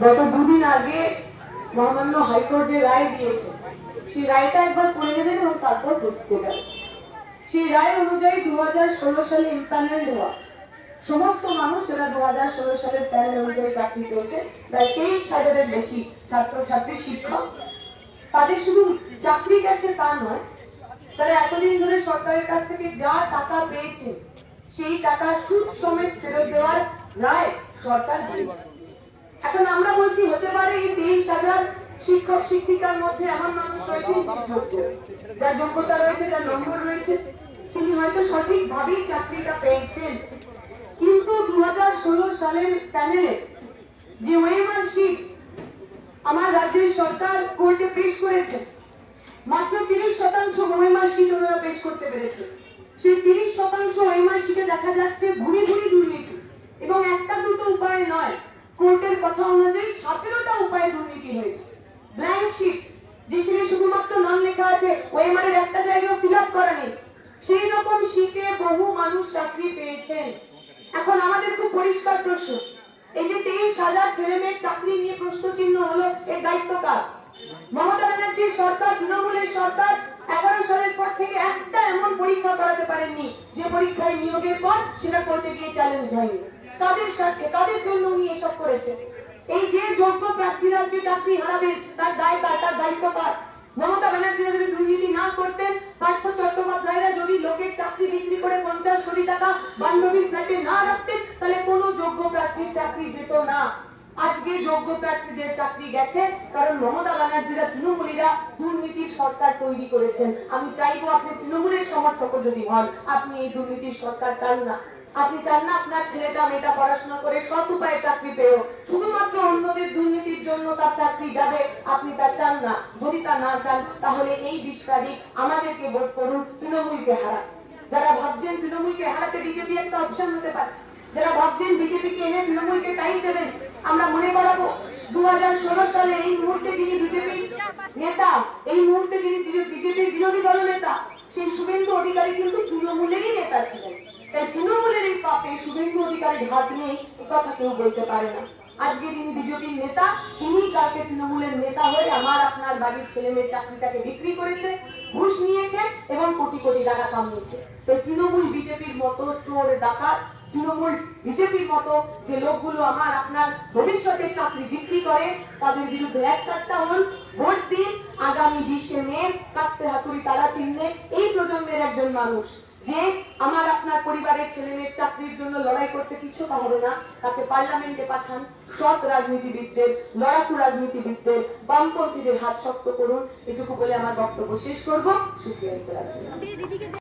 গত দুদিন আগে মহামান্য হাইকোর্ট যে রায় দিয়েছে, সেই রায়টা একবার পড়ে নেবেন এবং তারপর বুঝতে যাবেন সেই রায় অনুযায়ী দু হাজার ষোলো সালে ইম্প্যানেল হওয়া, সমস্ত মানুষ যারা দু হাজার ষোলো সালের প্যানেল অনুযায়ী চাকরি পেয়েছে প্রায় তেইশ হাজারের বেশি ছাত্র ছাত্রী শিক্ষক, তাদের শুধু চাকরি গেছে তা নয়, তারা এতদিন ধরে সরকারের কাছ থেকে যা টাকা পেয়েছে, সেই টাকা সুদ সমেত ফেরত দেওয়ার রায় সরকার দিয়েছে। এখন আমরা বলছি, হতে পারে এই তেইশ হাজার শিক্ষক, শিক্ষিকার মধ্যে এমন মানুষ রয়েছে যার যোগ্যতা রয়েছে, যার নম্বর রয়েছে, তিনি হয়তো সঠিকভাবেই চাকরিটা পেয়েছেন। কিন্তু দু হাজার ষোলো সালের প্যানেলে যে ওয়েমার শিট আমার রাজ্যের সরকার কোর্টে পেশ করেছে, মাত্র তিরিশ শতাংশ ওয়েমার শিট ওনারা পেশ করতে পেরেছে। সেই তিরিশ শতাংশ ওয়েমার শিটে দেখা যাচ্ছে ভুরি ভুরি দুর্নীতি। এবং একটা দুটো উপায় নয় কোর্টের কথা অনুযায়ী সতেরোটা উপায়ে দুর্নীতি হয়েছে। ব্ল্যাঙ্ক শিট যে শিটে শুধুমাত্র নাম লেখা আছে ওয়েমারের একটা জায়গায় ফিল আপ করা নেই। সেই রকম শিটে বহু মানুষ চাকরি পেয়েছেন। এখন আমাদের খুব পরিষ্কার প্রশ্ন, এই যে তেইশ হাজার ছেলে মেয়ের চাকরি নিয়ে প্রশ্ন চিহ্ন হলো, এর দায়িত্ব কার? মমতা ব্যানার্জির সরকার, তৃণমূলের সরকার, এগারো সালের পর থেকে একটা এমন পরীক্ষা করাতে পারেননি, যে পরীক্ষায় নিয়োগের পর সেটা করতে গিয়ে চ্যালেঞ্জ হয়নি। তাদের সাথে, তাদের জন্য উনি এসব করেছে এই যে যোগ্য প্রার্থীরা যে চাকরি হারাবেন তার দায় কার, তার দায়িত্ব কার? মমতা ব্যানার্জিরা যদি দুর্নীতি না করতেন, পার্থ চট্টোপাধ্যায়রা যদি লোকের চাকরি বিক্রি করে পঞ্চাশ কোটি টাকা বান্ধবীর ফ্ল্যাটে না রাখতেন, তাহলে কোনো যোগ্য প্রার্থীর চাকরি যেত না। আজকে যোগ্য প্রার্থীদের চাকরি গেছে, কারণ মমতা ব্যানার্জিরা, তৃণমূলীরা দুর্নীতির সরকার তৈরি করেছেন। আমি চাইব আপনি তৃণমূলের সমর্থক যদি হন, আপনি এই দুর্নীতির সরকার চান না। আপনি চান না আপনার ছেলেটা মেয়েটা পড়াশোনা করে সৎ উপায়ে চাকরি পেয়েও। শুধুমাত্র অন্যদের দুর্নীতির জন্য তার চাকরি যাবে, আপনি তা চান না। যদি তা না চান, তাহলে এই বিশ তারিখ আমাদেরকে ভোট করুন, তৃণমূলকে হারা যারা ভাবছেন তৃণমূলকে হারাতে বিজেপি একটা অপশন হতে পারে, যারা ভাবছেন বিজেপিকে এনে তৃণমূলকে টাইম দেবেন, আমরা মনে করাবো দু হাজার ষোলো সালে এই মুহূর্তে যিনি বিজেপি নেতা, এই মুহূর্তে যিনি বিজেপির বিরোধী দল নেতা, সেই শুভেন্দু অধিকারী কিন্তু তৃণমূলেরই নেতা ছিলেন। তাই তৃণমূলের এই পাপে শুভেন্দু অধিকারীর হাত নেই এ কেউ বলতে পারে না। আজকে যিনি বিজেপির নেতা, তিনি কালকে তৃণমূলের নেতা হয়ে আমার, আপনার বাড়ির ছেলে মেয়ের চাকরিটাকে বিক্রি করেছে, ঘুষ নিয়েছে এবং কোটি কোটি টাকা কামিয়েছে। তো তৃণমূল বিজেপির মতো চোর, ডাকাত, তৃণমূল বিজেপির মতো যে লোকগুলো আমার, আপনার ভবিষ্যতে চাকরি বিক্রি করে, তাদের বিরুদ্ধে এক কাটটা হন, ভোট দিন, আগামী বিশে মে কাটতে হাতুড়ি তারা চিহ্নে এই প্রজন্মের একজন মানুষ, যে আমার আপনার পরিবারের ছেলে মেয়ের চাকরির জন্য লড়াই করতে কিছু হবে না। তাকে পার্লামেন্টে পাঠান। সৎ রাজনীতিবিদদের, লড়াকু রাজনীতিবিদদের, বামপন্থীদের হাত শক্ত করুন। এটুকু বলে আমার বক্তব্য শেষ করব। সুপ্রিয়া